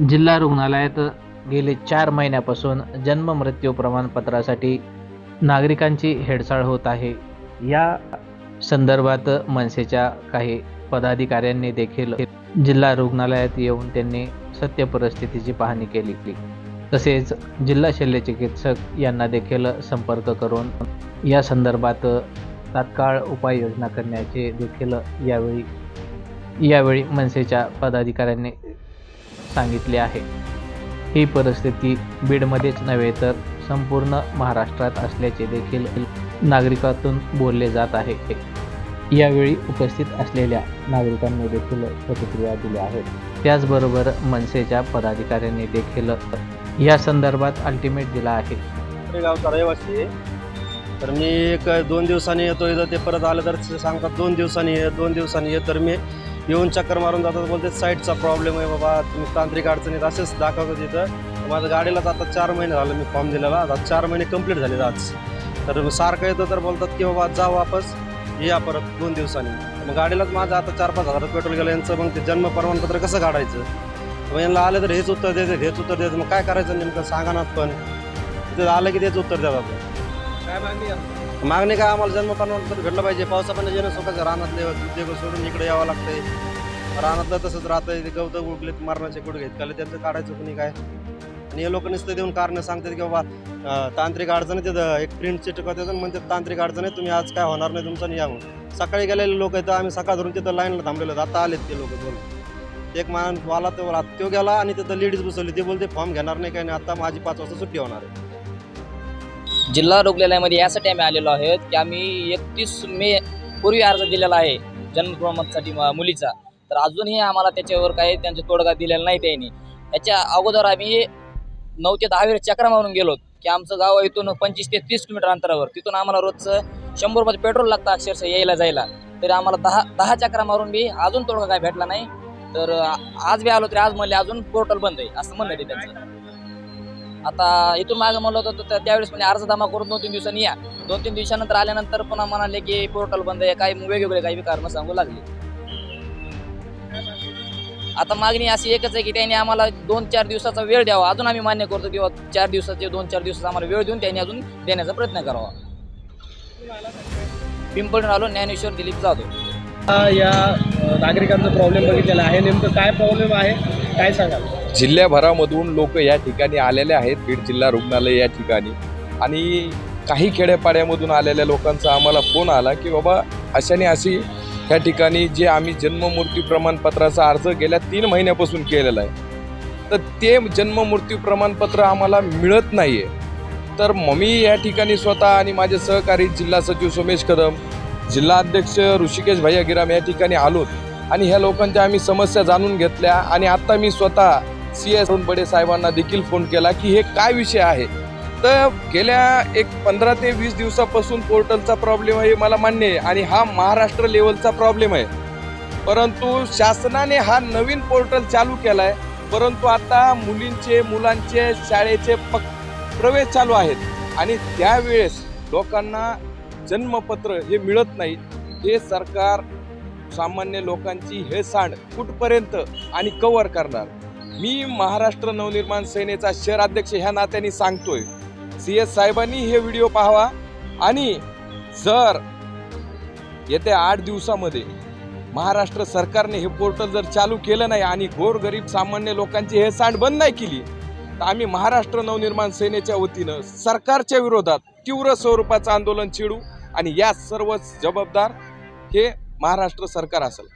जिल्हा रुग्णालयात गेले चार महिन्यापासून जन्म मृत्यू प्रमाणपत्रासाठी नागरिकांची हेडसाळ होत आहे. या संदर्भात मनसेच्या काही पदाधिकाऱ्यांनी देखील जिल्हा रुग्णालयात येऊन त्यांनी सत्य परिस्थितीची पाहणी केली. तसेच जिल्हा शल्यचिकित्सक यांना देखील संपर्क करून या संदर्भात तात्काळ उपाययोजना करण्याचे देखील यावेळी यावेळी मनसेच्या पदाधिकाऱ्यांनी सांगितले आहे. ही परिस्थिती बीडमध्येच नव्हे तर संपूर्ण महाराष्ट्रात असल्याचे देखील नागरिकातून बोलले जात आहे. यावेळी उपस्थित असलेल्या नागरिकांनी देखील प्रतिक्रिया दिल्या आहेत त्याचबरोबर मनसेच्या पदाधिकाऱ्यांनी देखील या संदर्भात अल्टिमेट दिला आहे. गावचा रहिवासी तर मी एक दोन दिवसांनी येतो इथं. ते परत आलं तर सांगतात दोन दिवसांनी ये दोन दिवसांनी ये. तर मी येऊन चक्कर मारून जातात. बोलते साईडचा प्रॉब्लेम आहे बाबा तुम्ही तांत्रिक अडचणीत असेच दाखवतात तिथं माझ्या माझं गाडीलाच आता चार महिने झालं मी फॉर्म दिलेला. आता चार महिने कंप्लीट झाले आज. तर सारखं येतं तर बोलतात की बाबा जा वापस या परत दोन दिवसांनी. मग गाडीलाच माझं आता चार पाच हजार पेट्रोल गेलं. यांचं मग ते जन्म प्रमाणपत्र कसं काढायचं? मग यांना आलं तर हेच उत्तर देते हेच उत्तर देते मग काय करायचं नेमकं? सांगा ना पण. तिथे आलं की तेच उत्तर देतात. काय मागणी मागणी काय आम्हाला जन्म प्रमाणपत्र भेटलं पाहिजे. पावसा पाण्यात येणं स्वतःच्या रानातले उद्योग सोडून इकडे यावं लागतंय. रानातलं तसंच राहतंय. ते गवत उगलेत मारण्याचे घेत? घेतले त्यांचं काढायचं कुणी काय? आणि हे लोक नुसतं देऊन कारण सांगतात की बाबा तांत्रिक अडचण आहे तिथं. एक प्रिंट चिटकवतात आणि म्हणतात तांत्रिक अडचण आहे तुम्ही आज काय होणार नाही तुमचं नाही या म्हणून. सकाळी गेलेले लोक आहेत आम्ही सकाळ धरून तिथं लाईनला थांबलेलो आता आलेत ते लोक दोन एक मान वाला तो तो गेला आणि तिथं लेडीज बसवली. ते बोलते फॉर्म घेणार नाही काय नाही. आता माझी पाच वाजता सुट्टी होणार आहे. जिल्हा रुग्णालयामध्ये यासाठी आम्ही आलेलो आहोत की आम्ही एकतीस मे पूर्वी अर्ज दिलेला आहे जन्म प्रमाणपत्रासाठी मुलीचा. तर अजूनही आम्हाला त्याच्यावर काही त्यांचा तोडगा दिलेला नाही त्यांनी. त्याच्या अगोदर आम्ही नऊ ते दहा वेळ चक्रा मारून गेलो की आमचं गाव इथून पंचवीस ते तीस किलोमीटर अंतरावर. तिथून आम्हाला रोजचं शंभर रुपये पेट्रोल लागतं अक्षरशः यायला जायला. तरी आम्हाला दहा दहा चक्रा मारून बी अजून तोडगा काय भेटला नाही. तर आज बी आलो तरी आज म्हणले अजून पोर्टल बंद आहे असं म्हणलं ते त्यांचं. आता इथून मागं म्हणलं होतं तर त्या- त्यावेळेस म्हणजे अर्ज जमा करून दोन तीन दिवसांनी या. दोन तीन दिवसानंतर आल्यानंतर पुन्हा म्हणाले की पोर्टल बंद आहे काही वेगवेगळे काही कारण कारणं सांगू लागले. आता मागणी अशी एकच आहे की त्यांनी आम्हाला दोन चार दिवसाचा वेळ द्यावा. अजून आम्ही मान्य करतो किंवा चार दिवसाचे दोन चार दिवसाचा आम्हाला वेळ देऊन त्यांनी अजून देण्याचा प्रयत्न करावा. पिंपळून आलो ज्ञानेश्वर दिलीप जाधव. या अ, नागरिकांचा प्रॉब्लेम बघितलेला आहे. नेमकं काय प्रॉब्लेम आहे? काय सांगाल? जिल्ह्याभरामधून लोक या ठिकाणी आलेले आहेत बीड जिल्हा रुग्णालय या ठिकाणी. आणि काही खेड्यापाड्यामधून आलेल्या लोकांचा आम्हाला फोन आला की बाबा अशाने अशी ह्या ठिकाणी जे आम्ही जन्म मृत्यू प्रमाणपत्राचा अर्ज गेल्या तीन महिन्यापासून केलेला आहे. तर ते जन्म मृत्यू प्रमाणपत्र आम्हाला मिळत नाही आहे तर मग मी या ठिकाणी स्वतः आणि माझे सहकारी जिल्हा सचिव सोमेश कदम जिल्हा अध्यक्ष ऋषिकेश भैया गिराम या ठिकाणी आलोत. आणि ह्या लोकांच्या आम्ही समस्या जाणून घेतल्या आणि आत्ता मी स्वतः सी एस बडे साहेबांना देखील फोन केला की हे काय विषय आहे? तर गेल्या एक पंधरा ते वीस दिवसापासून पोर्टलचा प्रॉब्लेम आहे हे मला मान्य आहे आणि हा महाराष्ट्र लेवलचा प्रॉब्लेम आहे. परंतु शासनाने हा नवीन पोर्टल चालू केला आहे परंतु आता मुलींचे मुलांचे शाळेचे पक प्रवेश चालू आहेत. आणि त्यावेळेस लोकांना जन्मपत्र हे मिळत नाही. हे सरकार सामान्य लोकांची हे सांड कुठपर्यंत आणि कव्हर करणार? मी महाराष्ट्र नवनिर्माण सेनेचा शहराध्यक्ष ह्या नात्याने सांगतोय. सी एस साहेबांनी हे व्हिडिओ पाहावा आणि जर येत्या आठ दिवसामध्ये महाराष्ट्र सरकारने हे पोर्टल जर चालू केलं नाही आणि गोरगरीब सामान्य लोकांची हे सांड बंद नाही केली तर आम्ही महाराष्ट्र नवनिर्माण सेनेच्या वतीनं सरकारच्या विरोधात तीव्र स्वरूपाचं आंदोलन चिडू आणि या सर्व जबाबदार हे महाराष्ट्र सरकार असेल.